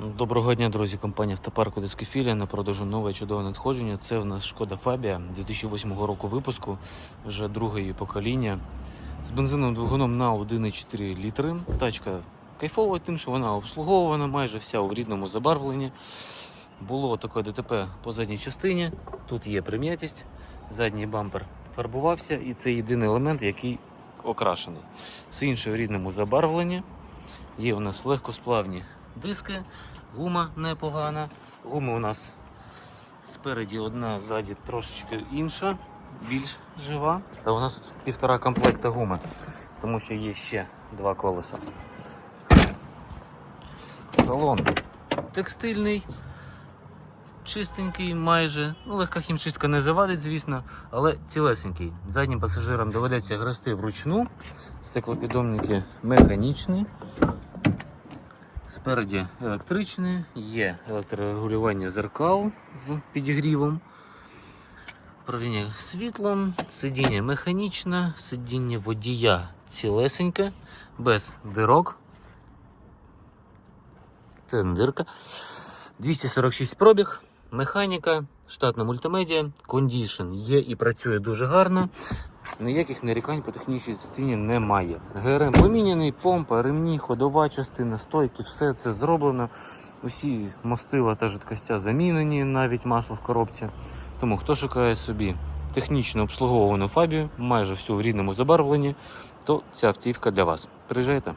Доброго дня, друзі. Компанія Автопарк Одеська філія на продажу нове чудове надходження. Це в нас шкода Фабія 2008 року випуску, вже другої покоління. З бензиновим двигуном на 1,4 літри. Тачка кайфова тим, що вона обслуговувана, майже вся у рідному забарвленні. Було таке ДТП по задній частині. Тут є прим'ятість. Задній бампер фарбувався, і це єдиний елемент, який окрашений. Все інше в рідному забарвленні. Є у нас легкосплавні диски, гума непогана. Гума у нас спереді одна, ззаді трошечки інша, більш жива. Та у нас тут півтора комплекта гуми, тому що є ще два колеса. Салон текстильний, чистенький майже. Ну, легка хімчистка не завадить, звісно, але цілесенький. Заднім пасажирам доведеться грести вручну. Стеклопідомники механічні. Спереді електричне, є електрорегулювання зеркал з підігрівом, управління світлом, сидіння механічне, сидіння водія цілесеньке, без дирок. Це не дирка. 246 пробіг, механіка, штатна мультимедіа, кондішн є і працює дуже гарно. Ніяких нарікань по технічній частині немає. ГРМ поміняний, помпа, ремні, ходова частина, стойки, все це зроблено. Усі мостила та жидкостя замінені, навіть масло в коробці. Тому хто шукає собі технічно обслуговувану фабію, майже всю в рідному забарвленні, то ця автівка для вас. Приїжджайте.